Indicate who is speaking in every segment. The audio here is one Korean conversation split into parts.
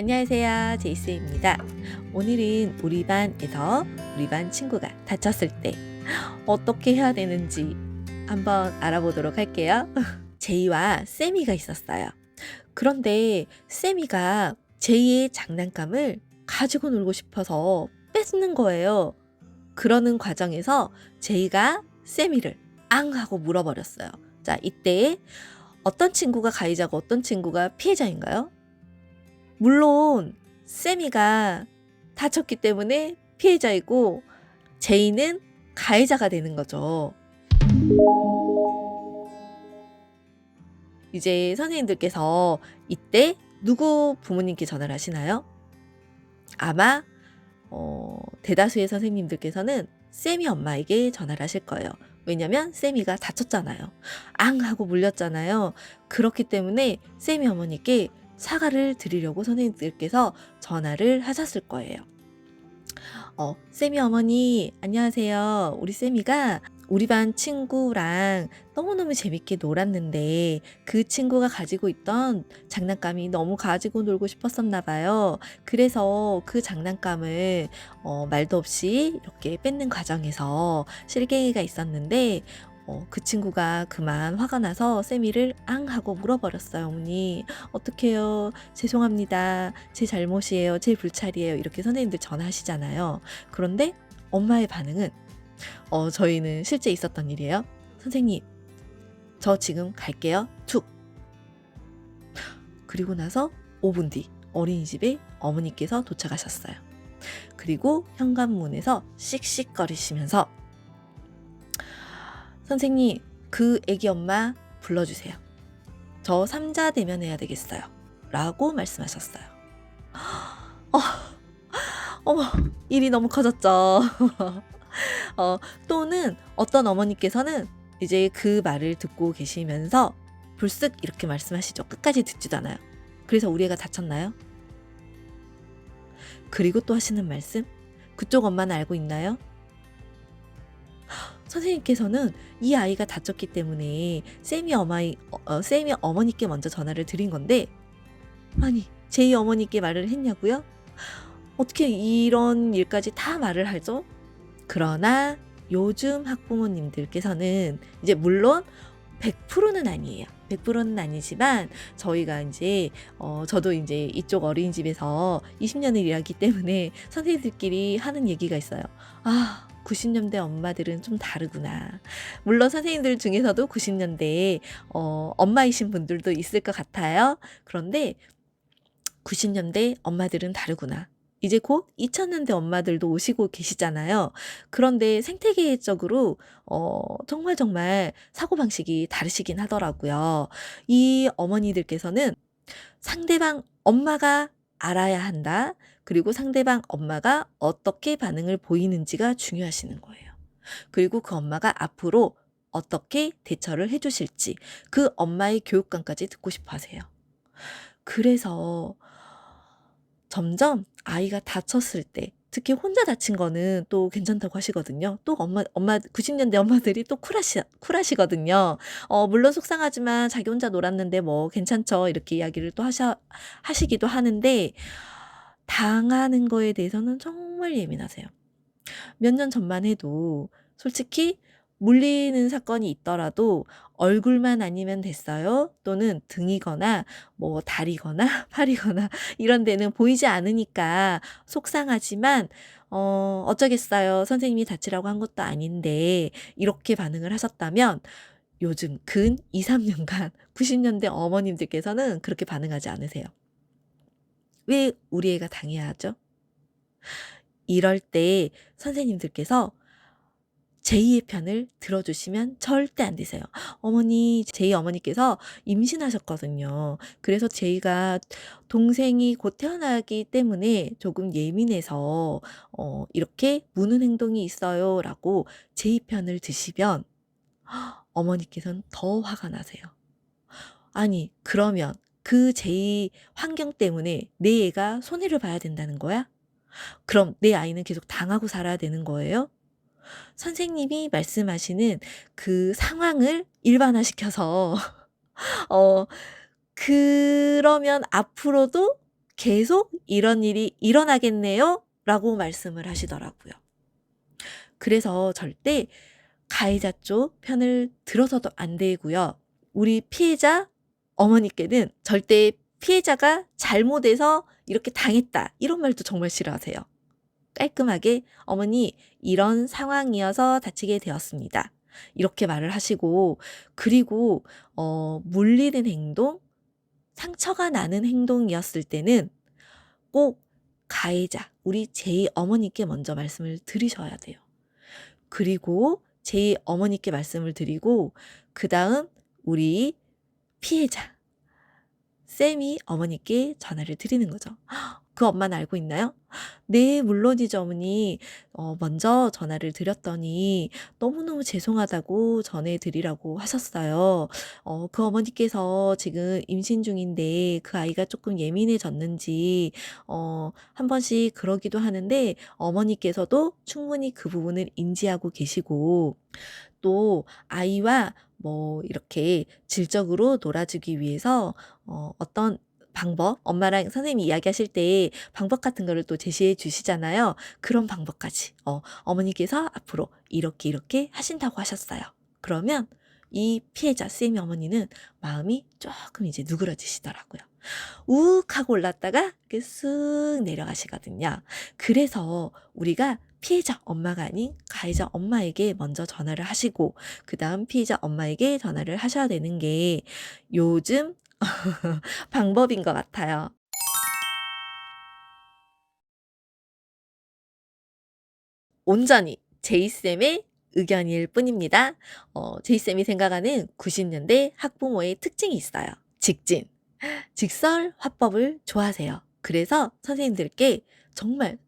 Speaker 1: 안녕하세요. 제이스입니다. 오늘은 우리 반에서 우리 반 친구가 다쳤을 때 어떻게 해야 되는지 한번 알아보도록 할게요. 제이와 세미가 있었어요. 그런데 세미가 제이의 장난감을 가지고 놀고 싶어서 뺏는 거예요. 그러는 과정에서 제이가 세미를 앙 하고 물어버렸어요. 자, 이때 어떤 친구가 가해자고 어떤 친구가 피해자인가요? 물론 세미가 다쳤기 때문에 피해자이고 제이는 가해자가 되는 거죠. 이제 선생님들께서 이때 누구 부모님께 전화를 하시나요? 아마 어, 대다수의 선생님들께서는 세미 엄마에게 전화를 하실 거예요. 왜냐면 세미가 다쳤잖아요. 앙 하고 물렸잖아요. 그렇기 때문에 세미 어머니께 사과를 드리려고 선생님들께서 전화를 하셨을 거예요. 어, 세미 어머니, 안녕하세요. 우리 세미가 우리 반 친구랑 너무너무 재밌게 놀았는데 그 친구가 가지고 있던 장난감이 너무 가지고 놀고 싶었었나 봐요. 그래서 그 장난감을 어, 말도 없이 이렇게 뺏는 과정에서 실갱이가 있었는데 어, 그 친구가 그만 화가 나서 세미를 앙 하고 물어버렸어요. 어머니 어떡해요. 죄송합니다. 제 잘못이에요. 제 불찰이에요. 이렇게 선생님들 전화하시잖아요. 그런데 엄마의 반응은 어, 저희는 실제 있었던 일이에요. 선생님, 저 지금 갈게요. 툭. 그리고 나서 5분 뒤 어린이집에 어머니께서 도착하셨어요. 그리고 현관문에서 씩씩거리시면서 선생님, 그 애기 엄마 불러주세요. 저 삼자 대면해야 되겠어요. 라고 말씀하셨어요. 어, 어머, 일이 너무 커졌죠. 어, 또는 어떤 어머니께서는 이제 그 말을 듣고 계시면서 불쑥 이렇게 말씀하시죠. 끝까지 듣지도 않아요. 그래서 우리 애가 다쳤나요? 그리고 또 하시는 말씀? 그쪽 엄마는 알고 있나요? 선생님께서는 이 아이가 다쳤기 때문에 쌤이 어마이 어, 쌤이 어머니께 먼저 전화를 드린 건데 아니 제이 어머니께 말을 했냐고요? 어떻게 이런 일까지 다 말을 하죠? 그러나 요즘 학부모님들께서는 이제 물론 100%는 아니에요. 100%는 아니지만 저희가 이제 어 저도 이제 이쪽 어린이집에서 20년을 일하기 때문에 선생님들끼리 하는 얘기가 있어요. 아, 90년대 엄마들은 좀 다르구나. 물론 선생님들 중에서도 90년대에 어 엄마이신 분들도 있을 것 같아요. 그런데 90년대 엄마들은 다르구나. 이제 곧 2000년대 엄마들도 오시고 계시잖아요. 그런데 생태계적으로 어 정말 정말 사고 방식이 다르시긴 하더라고요. 이 어머니들께서는 상대방 엄마가 알아야 한다. 그리고 상대방 엄마가 어떻게 반응을 보이는지가 중요하시는 거예요. 그리고 그 엄마가 앞으로 어떻게 대처를 해 주실지 그 엄마의 교육관까지 듣고 싶어 하세요. 그래서 점점 아이가 다쳤을 때 특히 혼자 다친 거는 또 괜찮다고 하시거든요. 또 엄마 엄마 90년대 엄마들이 또 쿨하시 쿨하시거든요. 어 물론 속상하지만 자기 혼자 놀았는데 뭐 괜찮죠. 이렇게 이야기를 또 하셔 하시기도 하는데 당하는 거에 대해서는 정말 예민하세요. 몇 년 전만 해도 솔직히 물리는 사건이 있더라도 얼굴만 아니면 됐어요. 또는 등이거나 뭐 다리거나 팔이거나 이런 데는 보이지 않으니까 속상하지만 어 어쩌겠어요. 선생님이 다치라고 한 것도 아닌데 이렇게 반응을 하셨다면 요즘 근 2-3 년간 90년대 어머님들께서는 그렇게 반응하지 않으세요. 왜 우리 애가 당해야 하죠? 이럴 때 선생님들께서 제이의 편을 들어주시면 절대 안 되세요. 어머니, 제이 어머니께서 임신하셨거든요. 그래서 제이가 동생이 곧 태어나기 때문에 조금 예민해서 어, 이렇게 무는 행동이 있어요. 라고 제이 편을 드시면 어머니께서는 더 화가 나세요. 아니, 그러면 그 제이 환경 때문에 내 애가 손해를 봐야 된다는 거야? 그럼 내 아이는 계속 당하고 살아야 되는 거예요? 선생님이 말씀하시는 그 상황을 일반화시켜서 어 그러면 앞으로도 계속 이런 일이 일어나겠네요. 라고 말씀을 하시더라고요. 그래서 절대 가해자 쪽 편을 들어서도 안 되고요. 우리 피해자 어머니께는 절대 피해자가 잘못해서 이렇게 당했다. 이런 말도 정말 싫어하세요. 깔끔하게 어머니 이런 상황이어서 다치게 되었습니다. 이렇게 말을 하시고 그리고 어 물리는 행동, 상처가 나는 행동이었을 때는 꼭 가해자, 우리 제2 어머니께 먼저 말씀을 드리셔야 돼요. 그리고 제2 어머니께 말씀을 드리고 그 다음 우리 피해자 쌤이 어머니께 전화를 드리는 거죠. 그 엄마는 알고 있나요? 네, 물론이죠, 어머니. 어, 먼저 전화를 드렸더니 너무너무 죄송하다고 전해드리라고 하셨어요. 어, 그 어머니께서 지금 임신 중인데 그 아이가 조금 예민해졌는지, 어, 한 번씩 그러기도 하는데 어머니께서도 충분히 그 부분을 인지하고 계시고, 또 아이와 뭐 이렇게 질적으로 놀아주기 위해서 어, 어떤 방법, 엄마랑 선생님이 이야기하실 때 방법 같은 거를 또 제시해 주시잖아요. 그런 방법까지. 어, 어머니께서 앞으로 이렇게 이렇게 하신다고 하셨어요. 그러면 이 피해자 쌤이 어머니는 마음이 조금 이제 누그러지시더라고요. 욱 하고 올랐다가 이렇게 쓱 내려가시거든요. 그래서 우리가 피해자 엄마가 아닌 가해자 엄마에게 먼저 전화를 하시고 그 다음 피해자 엄마에게 전화를 하셔야 되는 게 요즘 방법인 것 같아요. 온전히 제이쌤의 의견일 뿐입니다. 어, 제이쌤이 생각하는 90년대 학부모의 특징이 있어요. 직진, 직설 화법을 좋아하세요. 그래서 선생님들께 정말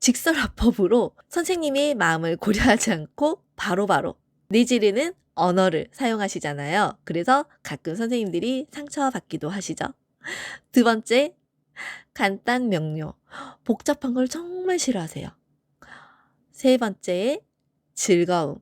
Speaker 1: 직설 화법으로 선생님의 마음을 고려하지 않고 바로바로 내지르는 언어를 사용하시잖아요. 그래서 가끔 선생님들이 상처받기도 하시죠. 두 번째, 간단 명료. 복잡한 걸 정말 싫어하세요. 세 번째, 즐거움.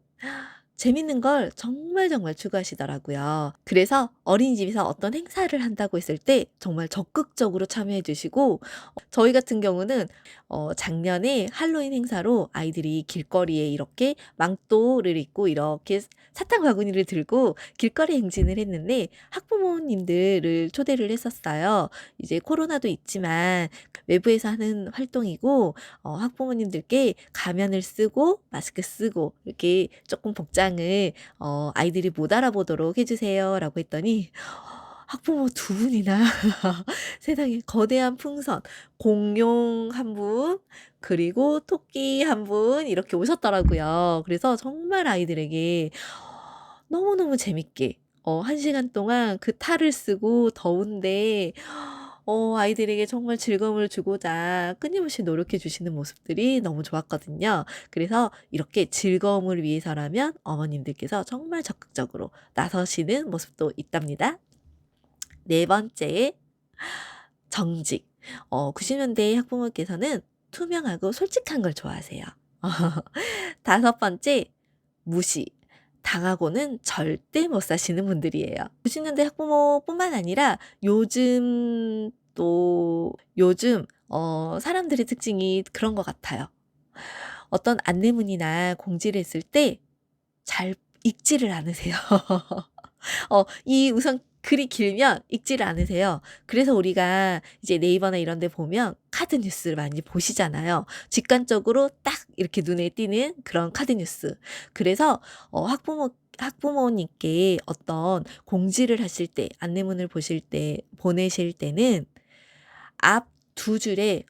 Speaker 1: 재밌는 걸 정말 정말 추구하시더라고요. 그래서 어린이집에서 어떤 행사를 한다고 했을 때 정말 적극적으로 참여해 주시고 어, 저희 같은 경우는 어, 작년에 할로윈 행사로 아이들이 길거리에 이렇게 망토를 입고 이렇게 사탕 바구니를 들고 길거리 행진을 했는데 학부모님들을 초대를 했었어요. 이제 코로나도 있지만 외부에서 하는 활동이고 어, 학부모님들께 가면을 쓰고 마스크 쓰고 이렇게 조금 복장을 어, 아이들이 못 알아보도록 해주세요라고 했더니 학부모 두 분이나 세상에 거대한 풍선 공룡 한 분, 그리고 토끼 한 분 이렇게 오셨더라고요. 그래서 정말 아이들에게 너무너무 재밌게 어, 한 시간 동안 그 탈을 쓰고 더운데 어, 아이들에게 정말 즐거움을 주고자 끊임없이 노력해 주시는 모습들이 너무 좋았거든요. 그래서 이렇게 즐거움을 위해서라면 어머님들께서 정말 적극적으로 나서시는 모습도 있답니다. 네 번째, 정직. 어, 90년대 학부모께서는 투명하고 솔직한 걸 좋아하세요. 다섯 번째, 무시. 당하고는 절대 못 사시는 분들이에요. 90년대 학부모뿐만 아니라 요즘 또 요즘 어, 사람들의 특징이 그런 것 같아요. 어떤 안내문이나 공지를 했을 때 잘 읽지를 않으세요. 어, 이 우선 글이 길면 읽지를 않으세요. 그래서 우리가 이제 네이버나 이런 데 보면 카드 뉴스를 많이 보시잖아요. 직관적으로 딱 이렇게 눈에 띄는 그런 카드 뉴스. 그래서 어, 학부모 학부모님께 어떤 공지를 하실 때, 안내문을 보실 때, 보내실 때는 앞 두 줄에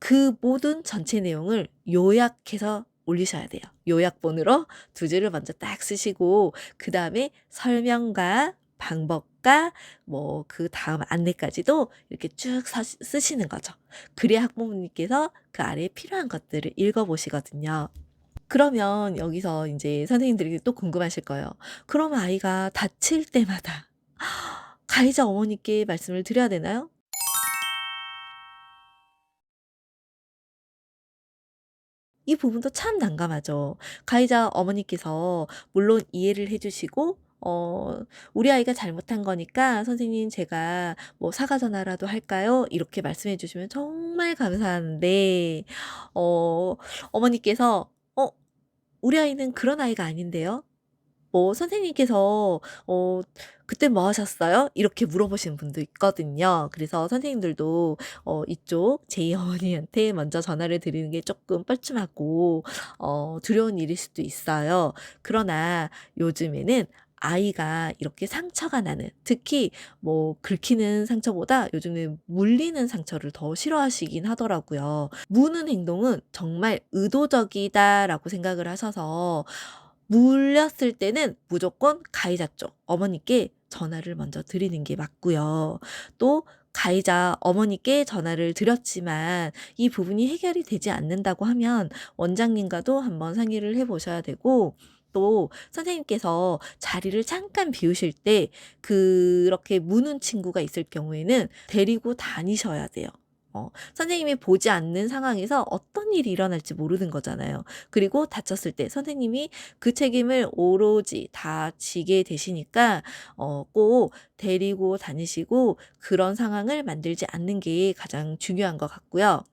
Speaker 1: 그 모든 전체 내용을 요약해서 올리셔야 돼요. 요약본으로 두 줄을 먼저 딱 쓰시고 그 다음에 설명과 방법과 뭐 그 다음 안내까지도 이렇게 쭉 서, 쓰시는 거죠. 그래야 학부모님께서 그 아래에 필요한 것들을 읽어보시거든요. 그러면 여기서 이제 선생님들이 또 궁금하실 거예요. 그러면 아이가 다칠 때마다 가해자 어머니께 말씀을 드려야 되나요? 이 부분도 참 난감하죠. 가해자 어머니께서 물론 이해를 해주시고 어 "우리 아이가 잘못한 거니까 선생님 제가 뭐 사과 전화라도 할까요?" 이렇게 말씀해 주시면 정말 감사한데 어 어머니께서 "어 우리 아이는 그런 아이가 아닌데요." 뭐 선생님께서 어 "그때 뭐 하셨어요?" 이렇게 물어보시는 분도 있거든요. 그래서 선생님들도 어 이쪽 제2 어머니한테 먼저 전화를 드리는 게 쪼끔 뻘쭘하고 어 두려운 일일 수도 있어요. 그러나 요즘에는 아이가 이렇게 상처가 나는 특히 뭐 긁히는 상처보다 요즘에 물리는 상처를 더 싫어하시긴 하더라고요. 무는 행동은 정말 '의도적이다.'라고 생각을 하셔서 물렸을 때는 무조건 가해자 쪽 어머니께 전화를 먼저 드리는 게 맞고요. 또 가해자 어머니께 전화를 드렸지만 이 부분이 해결이 되지 않는다고 하면 원장님과도 한번 상의를 해 보셔야 되고 또 선생님께서 자리를 잠깐 비우실 때 그렇게 무는 친구가 있을 경우에는 데리고 다니셔야 돼요. 어 선생님이 보지 않는 상황에서 어떤 일이 일어날지 모르는 거잖아요. 그리고 다쳤을 때 선생님이 그 책임을 오로지 다 지게 되시니까 어 꼭 데리고 다니시고 그런 상황을 만들지 않는 게 가장 중요한 것 같고요.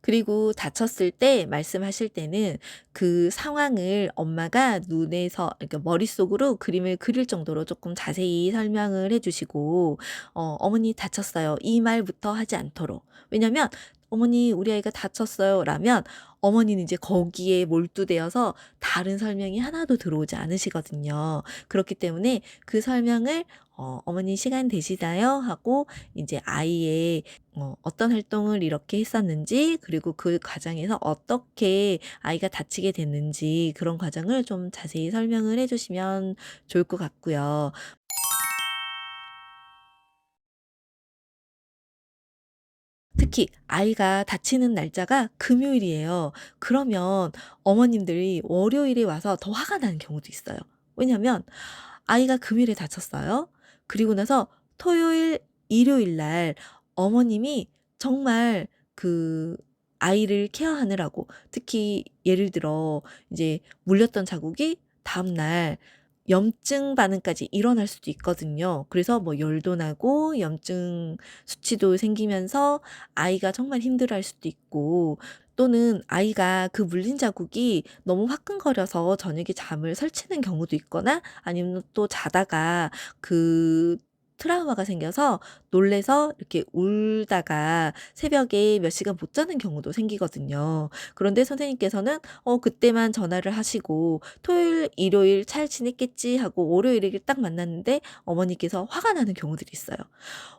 Speaker 1: 그리고 다쳤을 때 말씀하실 때는 그 상황을 엄마가 눈에서 그러니까 머릿속으로 그림을 그릴 정도로 쪼끔 자세히 설명을 해 주시고 어 "어머니 다쳤어요." 이 말부터 하지 않도록. 왜냐면 " 어머니 우리 아이가 다쳤어요."라면 어머니는 이제 거기에 몰두되어서 다른 설명이 하나도 들어오지 않으시거든요. 그렇기 때문에 그 설명을 어 "어머니 시간 되시나요?" 하고 인제 아이의 어 어떤 활동을 이렇게 했었는지 그리고 그 과정에서 어떻게 아이가 다치게 됐는지 그런 과정을 좀 자세히 설명을 해 주시면 좋을 것 같고요. 특히 아이가 다치는 날짜가 금요일이에요. 그러면 어머님들이 월요일에 와서 더 화가 나는 경우도 있어요. 왜냐면 아이가 금요일에 다쳤어요. 그리고 나서 토요일, 일요일 날 어머님이 정말 그 아이를 케어하느라고 특히 예를 들어 이제 물렸던 자국이 다음날 염증 반응까지 일어날 수도 있거든요. 그래서 뭐 열도 나고 염증 수치도 생기면서 아이가 정말 힘들어 할 수도 있고 또는 아이가 그 물린 자국이 너무 화끈거려서 저녁에 잠을 설치는 경우도 있거나 아니면 또 자다가 그 트라우마가 생겨서 놀라서 이렇게 울다가 새벽에 몇 시간 못 자는 경우도 생기거든요. 그런데 선생님께서는 어 그때만 전화를 하시고 토요일, 일요일 잘 지냈겠지 하고 월요일에 딱 만났는데 어머니께서 화가 나는 경우들이 있어요.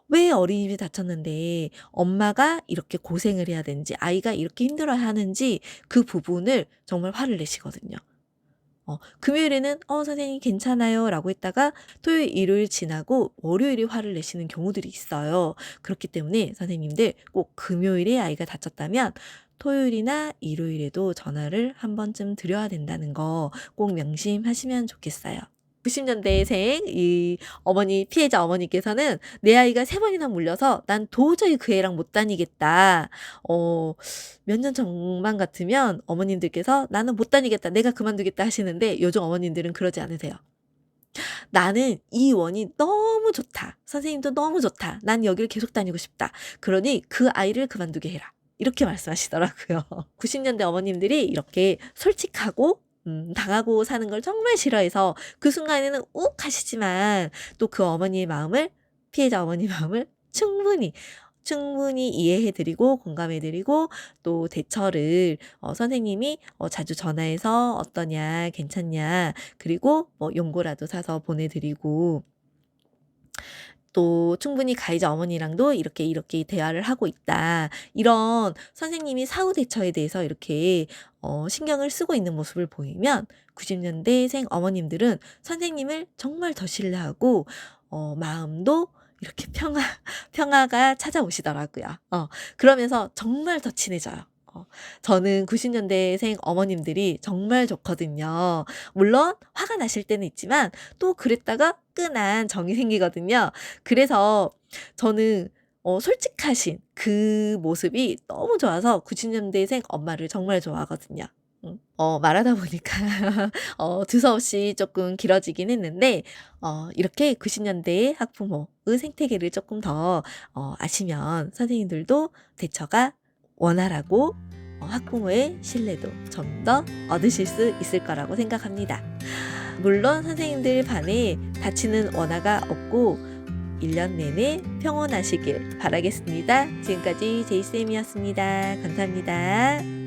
Speaker 1: 왜 어린이집이 다쳤는데 엄마가 이렇게 고생을 해야 되는지 아이가 이렇게 힘들어하는지 그 부분을 정말 화를 내시거든요. 어 금요일에는 "어 선생님 괜찮아요."라고 했다가 토요일, 일요일 지나고 월요일에 화를 내시는 경우들이 있어요. 그렇기 때문에 선생님들 꼭 금요일에 아이가 다쳤다면 토요일이나 일요일에도 전화를 한 번쯤 드려야 된다는 거 꼭 명심하시면 좋겠어요. 90 년대생 이 어머니 피해자 어머니께서는 "내 아이가 3 번이나 물려서 난 도저히 그 애랑 못 다니겠다." 어 몇 년 전만 같으면 어머님들께서 "나는 못 다니겠다. 내가 그만두겠다." 하시는데 요즘 어머님들은 그러지 않으세요. "나는 이 원이 너무 좋다. 선생님도 너무 좋다. 난 여기를 계속 다니고 싶다. 그러니 그 아이를 그만두게 해라." 이렇게 말씀하시더라고요. 90 년대 어머님들이 이렇게 솔직하고 음 당하고 사는 걸 정말 싫어해서 그 순간에는 욱 하시지만 또 그 어머니의 마음을 피해자 어머니의 마음을 충분히, 충분히 이해해 드리고 공감해 드리고 또 대처를 어 선생님이 어 자주 전화해서 "어떠냐? 괜찮냐?" 그리고 뭐 용고라도 사서 보내 드리고 또 충분히 가해자 어머니랑도 "이렇게, 이렇게 대화를 하고 있다." 이런 선생님이 사후 대처에 대해서 이렇게 어 신경을 쓰고 있는 모습을 보이면 90 년대생 어머님들은 선생님을 정말 더 신뢰하고 어 마음도 이렇게 평화 평화가 찾아오시더라고요. 어 그러면서 정말 더 친해져요. 어 저는 90 년대생 어머님들이 정말 좋거든요. 물론 화가 나실 때는 있지만 또 그랬다가 끈한 정이 생기거든요. 그래서 저는 어 솔직하신 그 모습이 너무 좋아서 90 년대생 엄마를 정말 좋아하거든요. 음. 어 말하다 보니까 어 두서없이 쪼끔 길어지긴 했는데 어 이렇게 90 년대의 학부모의 생태계를 쪼끔 더어 아시면 선생님들도 대처가 원활하고 어 학부모의 신뢰도 좀 더 얻으실 수 있을 거라고 생각합니다. 물론 선생님들 반에 다치는 원화가 없고 1년 내내 평온하시길 바라겠습니다. 지금까지 제이쌤이었습니다. 감사합니다.